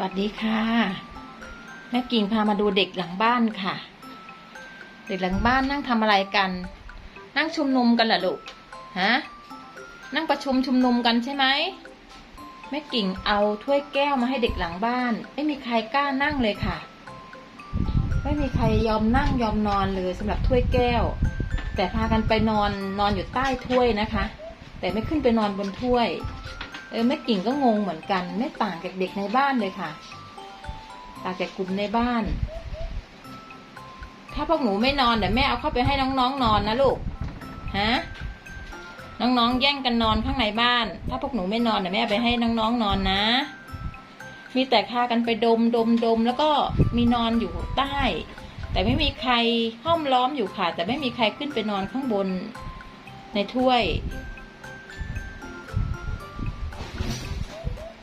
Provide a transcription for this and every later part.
วัสดีค่ะแม่กิ่งพามาดูเด็กหลังบ้านค่ะ เด็กหลังบ้านนั่งทำอะไรกัน นั่งชุมนุมกันเหรอลูกฮะนั่งประชุมชุมนุมกันใช่ไหมแม่กิ่งเอาถ้วยแก้วมาให้เด็กหลังบ้าน ไม่มีใครกล้านั่งเลยค่ะ ไม่มีใครยอมนั่งยอมนอนเลยสำหรับถ้วยแก้ว แต่พากันไปนอนนอนอยู่ใต้ถ้วยนะคะ แต่ไม่ขึ้นไปนอนบนถ้วย เออแม่กิ่งก็งงเหมือนกัน ไม่ต่างจากเด็กในบ้านเลยค่ะ ต่างจากกลุ่มในบ้าน ถ้าพวกหนูไม่นอนเดี๋ยวแม่เอาเข้าไปให้น้องๆนนอนนะลูกฮะน้องๆแย่งกันนอนข้างในบ้าน ถ้าพวกหนูไม่นอนเดี๋ยวแม่ไปให้น้องๆนอนนะ มีแต่พากันไปดมดมดมแล้วก็มีนอนอยู่ใต้ แต่ไม่มีใครห้อมล้อมอยู่ค่ะ แต่ไม่มีใครขึ้นไปนอนข้างบนในถ้วย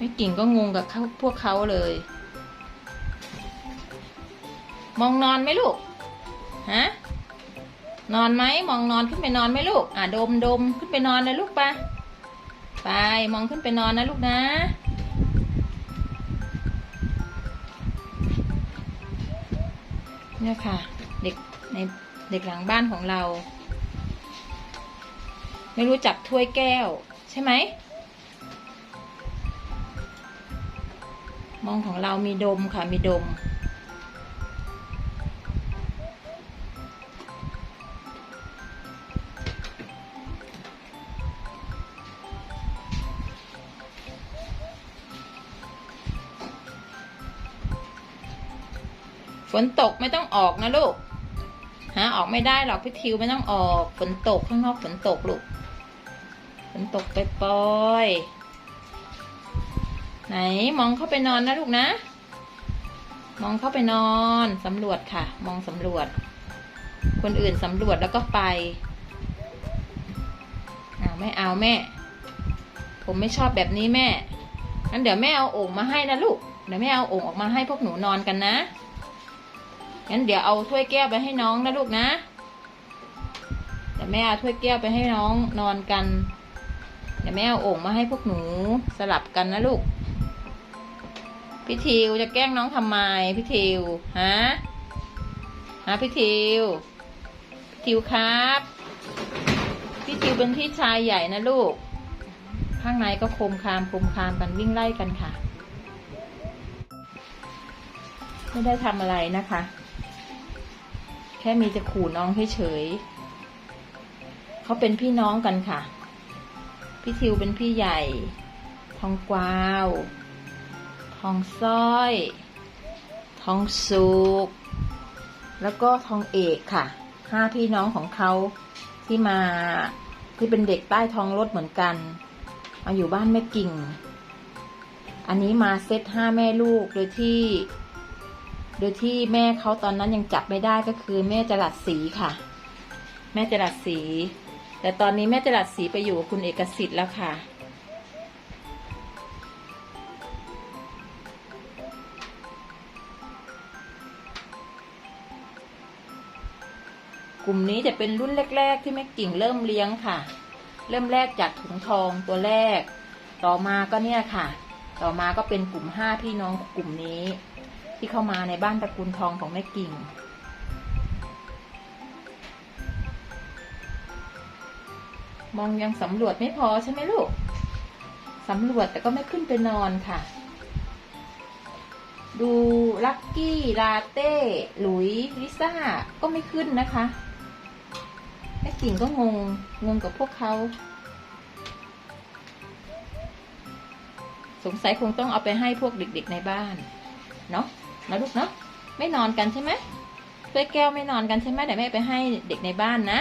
ไม่กิ่งก็งงกับพวกเขาเลย มองนอนไหมลูก ฮะ นอนไหมมองนอนขึ้นไปนอนไหมลูก อะดมดมขึ้นไปนอนนะลูกปะไปมองขึ้นไปนอนนะลูกนะ เนี่ยค่ะ เด็กในเด็กหลังบ้านของเรา ไม่รู้จักถ้วยแก้ว ใช่ไหม มองของเรามีดมค่ะ มีดม ฝนตกไม่ต้องออกนะลูก หาออกไม่ได้หรอกพี่ทิวไม่ต้องออก ฝนตกข้างนอกฝนตกลูก ฝนตกไปปล่อยๆ ไหนมองเข้าไปนอนนะลูกนะ มองเข้าไปนอนสำรวจค่ะ มองสำรวจ คนอื่นสำรวจแล้วก็ไปอ้าวไม่เอาแม่ ผมไม่ชอบแบบนี้แม่งั้นเดี๋ยวแม่เอาโอ่งมาให้นะลูกเดี๋ยวแม่เอาโอ่งออกมาให้พวกหนูนอนกันนะงั้นเดี๋ยวเอาถ้วยแก้วไปให้น้องนะลูกนะเดี๋ยวแม่เอาถ้วยแก้วไปให้น้องนอนกัน เดี๋ยวแม่เอาโอ่งมาให้พวกหนูสลับกันนะลูก พี่ทิวจะแกล้งน้องทำไมพี่ทิวฮะฮะพี่ทิวพี่ทิวครับ พี่ทิวเป็นพี่ชายใหญ่นะลูก ข้างในก็โคมคามโคมคามกันวิ่งไล่กันค่ะ ไม่ได้ทำอะไรนะคะ แค่มีจะขู่น้องเฉยๆเขาเป็นพี่น้องกันค่ะ พี่ทิวเป็นพี่ใหญ่ ทองกวาว องสร้อย ทองสุก แล้วก็ทองเอกค่ะ ห้าพี่น้องของเขาที่มาที่เป็นเด็กใต้ท้องรถเหมือนกัน มาอยู่บ้านแม่กิ่ง อันนี้มาเซตห้าแม่ลูกโดยที่ โดยที่แม่เขาตอนนั้นยังจับไม่ได้ก็คือแม่จรัสศรีค่ะ แม่จรัสศรีแต่ตอนนี้แม่จรัสศรีไปอยู่กับคุณเอกสิทธิ์แล้วค่ะ กลุ่มนี้จะเป็นรุ่นแรก ๆ ที่แม่กิ่งเริ่มเลี้ยงค่ะ เริ่มแรกจากถุงทองตัวแรก ต่อมาก็เนี่ยค่ะ ต่อมาก็เป็นกลุ่มห้าพี่น้องกลุ่มนี้ ที่เข้ามาในบ้านตระกูลทองของแม่กิ่งมองยังสำรวจไม่พอใช่ไหมลูก สำรวจแต่ก็ไม่ขึ้นไปนอนค่ะ ดูลักกี้ลาเต้ หลุยลิซ่า ก็ไม่ขึ้นนะคะ กิ่งก็งง งงกับพวกเขา สงสัยคงต้องเอาไปให้พวกเด็ก ๆ ในบ้าน เนาะนะลูกเนาะไม่นอนกันใช่ไหมถ้วยแก้วไม่นอนกันใช่ไหมแต่แม่ไปให้เด็กในบ้านนะ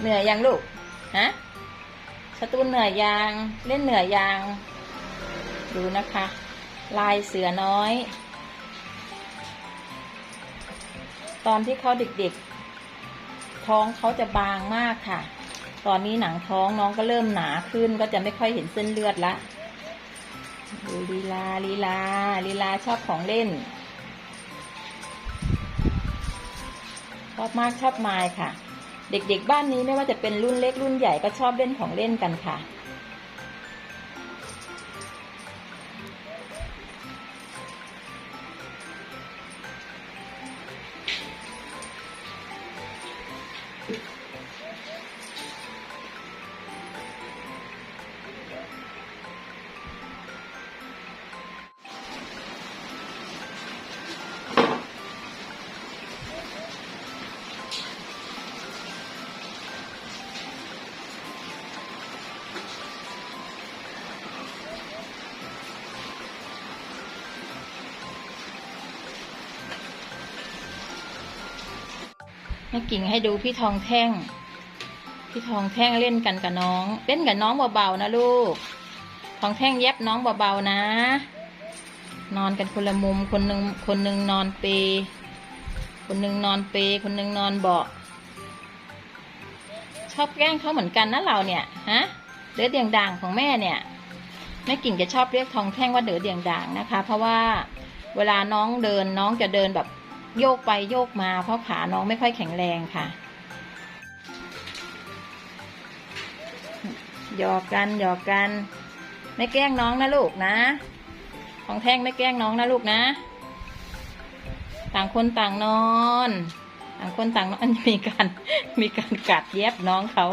เหนื่อยยังลูก ฮะสตูนเหนื่อยยัง เล่นเหนื่อยยัง ดูนะคะ ลายเสือน้อย ตอนที่เขาเด็กๆ ท้องเขาจะบางมากค่ะ ตอนนี้หนังท้องน้องก็เริ่มหนาขึ้นก็จะไม่ค่อยเห็นเส้นเลือดละ ดูลีลาลีลาลีลาชอบของเล่นชอบมากชอบมาค่ะ เด็กๆบ้านนี้ไม่ว่าจะเป็นรุ่นเล็กรุ่นใหญ่ก็ชอบเล่นของเล่นกันค่ะ แม่กิ่งให้ดูพี่ทองแท่ง พี่ทองแท่งเล่นกันกับน้อง เล่นกับน้องเบาๆนะลูก ทองแท่งเย็บน้องเบาๆนะ นอนกันคนละมุมคนหนึ่งคนหนึ่งนอนเป คนหนึ่งนอนเป คนหนึ่งนอนเบาะชอบแกล้งเขาเหมือนกันนะเราเนี่ยฮะเดือเดียงด่างของแม่เนี่ยแม่กิ่งจะชอบเรียกทองแท่งว่าเดือเดียงด่างนะคะ เพราะว่าเวลาน้องเดินน้องจะเดินแบบ โยกไปโยกมาเพราะขาน้องไม่ค่อยแข็งแรงค่ะ หยอกกันหยอกกัน ไม่แกล้งน้องนะลูกนะ ของแท่งไม่แกล้งน้องนะลูกนะ ต่างคนต่างนอน ต่างคนต่างนอนมีการมีการกัดเย็บน้องเขา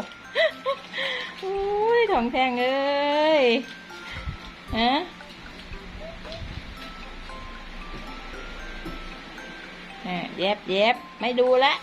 อุ้ยทองแท่งเอ้ยฮะ อะเย็บเย็บไม่ดูละ